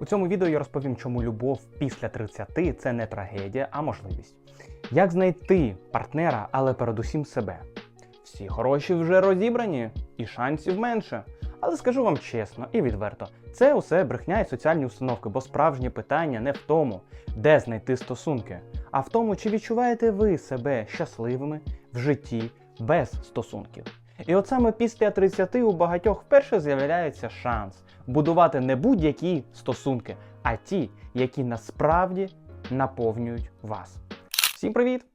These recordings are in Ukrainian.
У цьому відео я розповім, чому любов після 30 це не трагедія, а можливість. Як знайти партнера, але передусім себе. Всі хороші вже розібрані, і шансів менше. Але скажу вам чесно і відверто, це усе брехня і соціальні установки, бо справжнє питання не в тому, де знайти стосунки, а в тому, чи відчуваєте ви себе щасливими в житті без стосунків. І от саме після 30 у багатьох вперше з'являється шанс будувати не будь-які стосунки, а ті, які насправді наповнюють вас. Всім привіт!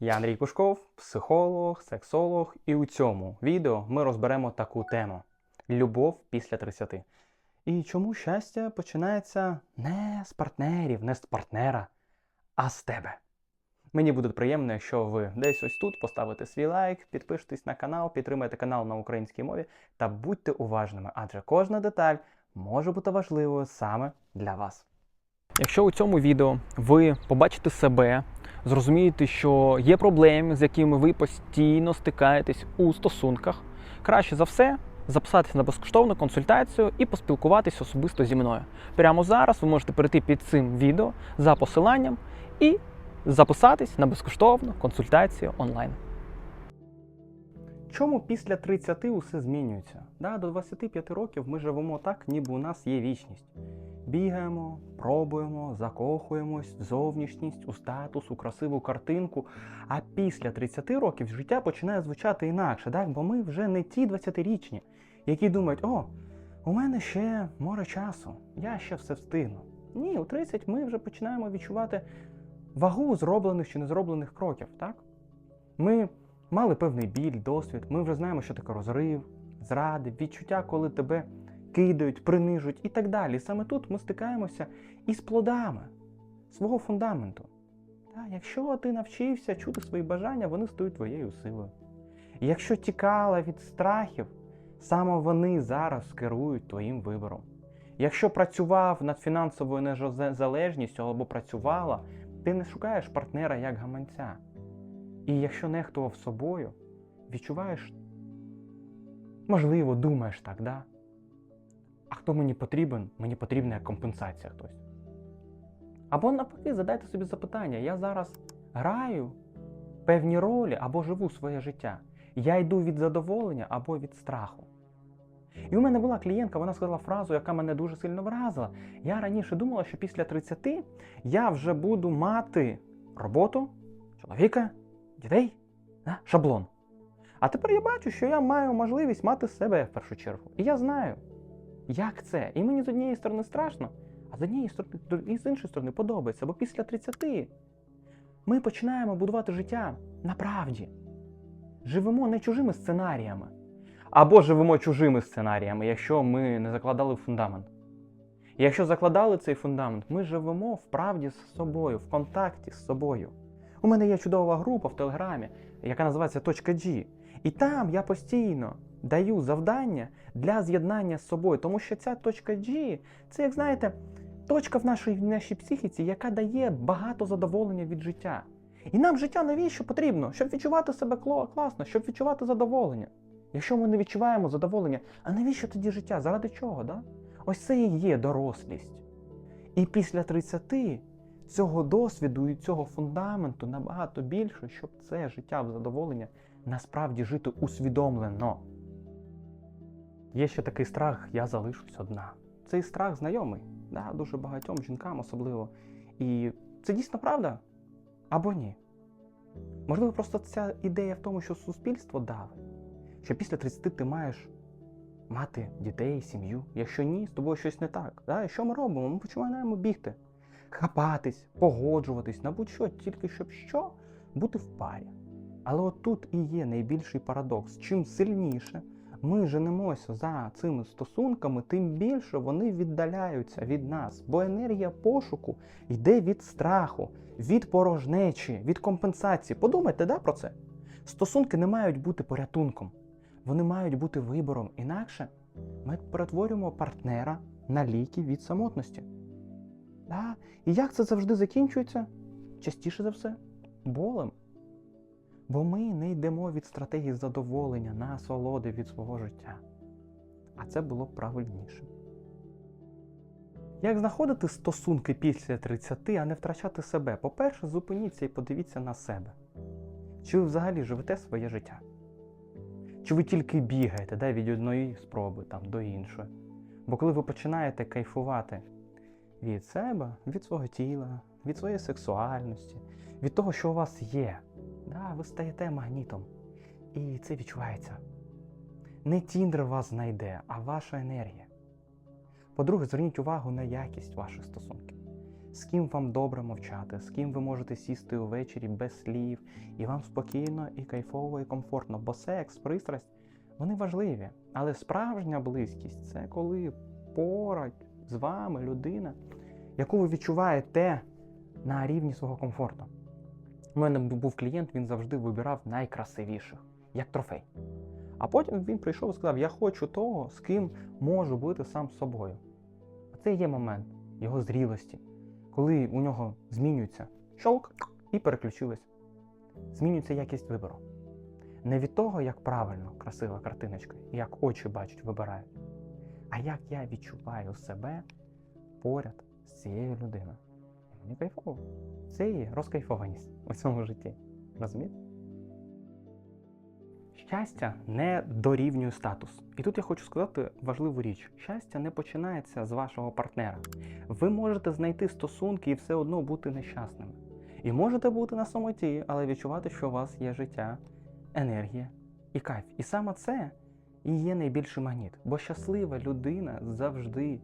Я Андрій Пушков, психолог, сексолог, і у цьому відео ми розберемо таку тему: любов після 30. І чому щастя починається не з партнерів, не з партнера, а з тебе. Мені буде приємно, якщо ви десь ось тут поставите свій лайк, підпишетесь на канал, підтримаєте канал на українській мові та будьте уважними, адже кожна деталь може бути важливою саме для вас. Якщо у цьому відео ви побачите себе, зрозумієте, що є проблеми, з якими ви постійно стикаєтесь у стосунках, краще за все записатися на безкоштовну консультацію і поспілкуватися особисто зі мною. Прямо зараз ви можете перейти під цим відео за посиланням і записатись на безкоштовну консультацію онлайн. Чому після 30 усе змінюється? Да, до 25 років ми живемо так, ніби у нас є вічність. Бігаємо, пробуємо, закохуємось в зовнішність, у статус, у красиву картинку. А після 30 років життя починає звучати інакше, так? бо ми вже не ті 20-річні, які думають, о, у мене ще море часу, я ще все встигну. Ні, у 30 ми вже починаємо відчувати вагу зроблених чи не зроблених кроків. так? Ми мали певний біль, досвід, ми вже знаємо, що таке розрив, зради, відчуття, коли тебе кидають, принижують і так далі. Саме тут ми стикаємося із плодами свого фундаменту. Так, якщо ти навчився чути свої бажання, вони стають твоєю силою. Якщо тікала від страхів, саме вони зараз керують твоїм вибором. Якщо працював над фінансовою незалежністю або працювала, ти не шукаєш партнера як гаманця. І якщо нехтував собою, відчуваєш, можливо, думаєш так, да? А хто мені потрібен? Мені потрібна компенсація хтось. Або навпаки, задайте собі запитання: я зараз граю певні ролі або живу своє життя. Я йду від задоволення або від страху. І у мене була клієнтка, вона сказала фразу, яка мене дуже сильно вразила. Я раніше думала, що після 30 я вже буду мати роботу, чоловіка, дітей, шаблон. А тепер я бачу, що я маю можливість мати себе в першу чергу. І я знаю, як це. І мені з однієї сторони страшно, а з однієї сторони і з іншої сторони подобається. Бо після 30 ми починаємо будувати життя на правді. Живемо не чужими сценаріями. Або живемо чужими сценаріями, якщо ми не закладали фундамент. Якщо закладали цей фундамент, ми живемо в правді з собою, в контакті з собою. У мене є чудова група в Телеграмі, яка називається Точка G. І там я постійно даю завдання для з'єднання з собою, тому що ця точка G це, як знаєте, точка в нашій, в нашій психіці, яка дає багато задоволення від життя. І нам життя навіщо потрібно? Щоб відчувати себе класно, щоб відчувати задоволення. Якщо ми не відчуваємо задоволення, а навіщо тоді життя? Заради чого? Да? Ось це і є дорослість. І після 30 цього досвіду і цього фундаменту набагато більше, щоб це життя в задоволення насправді жити усвідомлено. Є ще такий страх, я залишусь одна. Цей страх знайомий, да, дуже багатьом жінкам особливо. І це дійсно правда? Або ні? Можливо, просто ця ідея в тому, що суспільство давить що після 30 ти маєш мати дітей, сім'ю. Якщо ні, з тобою щось не так. Да? І що ми робимо? Ми починаємо бігти, хапатись, погоджуватись на будь-що, тільки щоб що бути в парі. Але от тут і є найбільший парадокс. Чим сильніше ми женемося за цими стосунками, тим більше вони віддаляються від нас. Бо енергія пошуку йде від страху, від порожнечі, від компенсації. Подумайте да, про це. Стосунки не мають бути порятунком. Вони мають бути вибором. Інакше ми перетворюємо партнера на ліки від самотності. Да? І як це завжди закінчується? Частіше за все, болем. Бо ми не йдемо від стратегії задоволення, насолоди від свого життя. А це було б правильніше. Як знаходити стосунки після 30, а не втрачати себе? По-перше, зупиніться і подивіться на себе. Чи ви взагалі живете своє життя? Чи ви тільки бігаєте да, від одної спроби там, до іншої? Бо коли ви починаєте кайфувати від себе, від свого тіла, від своєї сексуальності, від того, що у вас є, да, ви стаєте магнітом. І це відчувається. Не Тіндер вас знайде, а ваша енергія. По-друге, зверніть увагу на якість ваших стосунків. З ким вам добре мовчати, з ким ви можете сісти увечері без слів, і вам спокійно, і кайфово, і комфортно. Бо секс, пристрасть, вони важливі. Але справжня близькість це коли поруч з вами людина, яку ви відчуваєте на рівні свого комфорту. У мене був клієнт, він завжди вибирав найкрасивіших, як трофей. А потім він прийшов і сказав: Я хочу того, з ким можу бути сам собою. Це є момент його зрілості, коли у нього змінюється щолк і переключилось. Змінюється якість вибору. Не від того, як правильно, красива картиночка, як очі бачать, вибирають, а як я відчуваю себе поряд з цією людиною. Мені кайфово. Це є розкайфованість у цьому житті. Розумієте? Щастя не дорівнює статус. І тут я хочу сказати важливу річ: щастя не починається з вашого партнера. Ви можете знайти стосунки і все одно бути нещасними. І можете бути на самоті, але відчувати, що у вас є життя, енергія і кайф. І саме це і є найбільший магніт. Бо щаслива людина завжди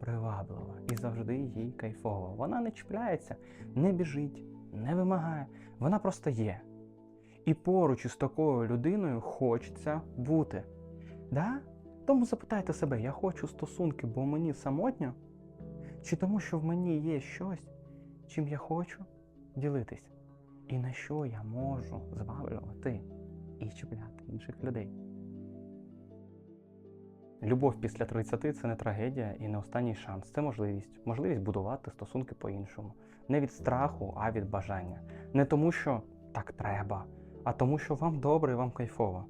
приваблива і завжди їй кайфово. Вона не чіпляється, не біжить, не вимагає. Вона просто є. І поруч із такою людиною хочеться бути. Да? Тому запитайте себе, я хочу стосунки, бо мені самотньо, чи тому, що в мені є щось, чим я хочу ділитись, і на що я можу зваблювати і чіпляти інших людей. Любов після 30 це не трагедія і не останній шанс. Це можливість. Можливість будувати стосунки по-іншому. Не від страху, а від бажання. Не тому, що так треба, а тому, що вам добре і вам кайфово.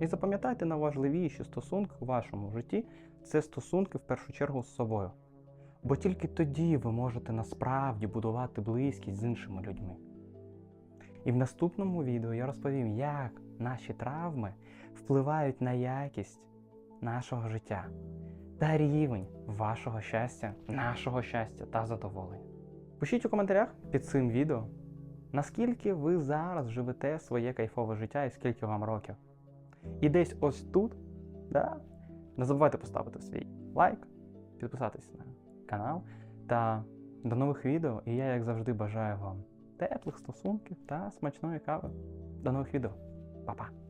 І запам'ятайте найважливіші стосунки у вашому житті це стосунки в першу чергу з собою. Бо тільки тоді ви можете насправді будувати близькість з іншими людьми. І в наступному відео я розповім, як наші травми впливають на якість нашого життя та рівень вашого щастя, нашого щастя та задоволення. Пишіть у коментарях під цим відео, наскільки ви зараз живете своє кайфове життя і скільки вам років. І десь ось тут, да, не забувайте поставити свій лайк, підписатись на канал та до нових відео. І я, як завжди, бажаю вам теплих стосунків та смачної кави. До нових відео. Па-па!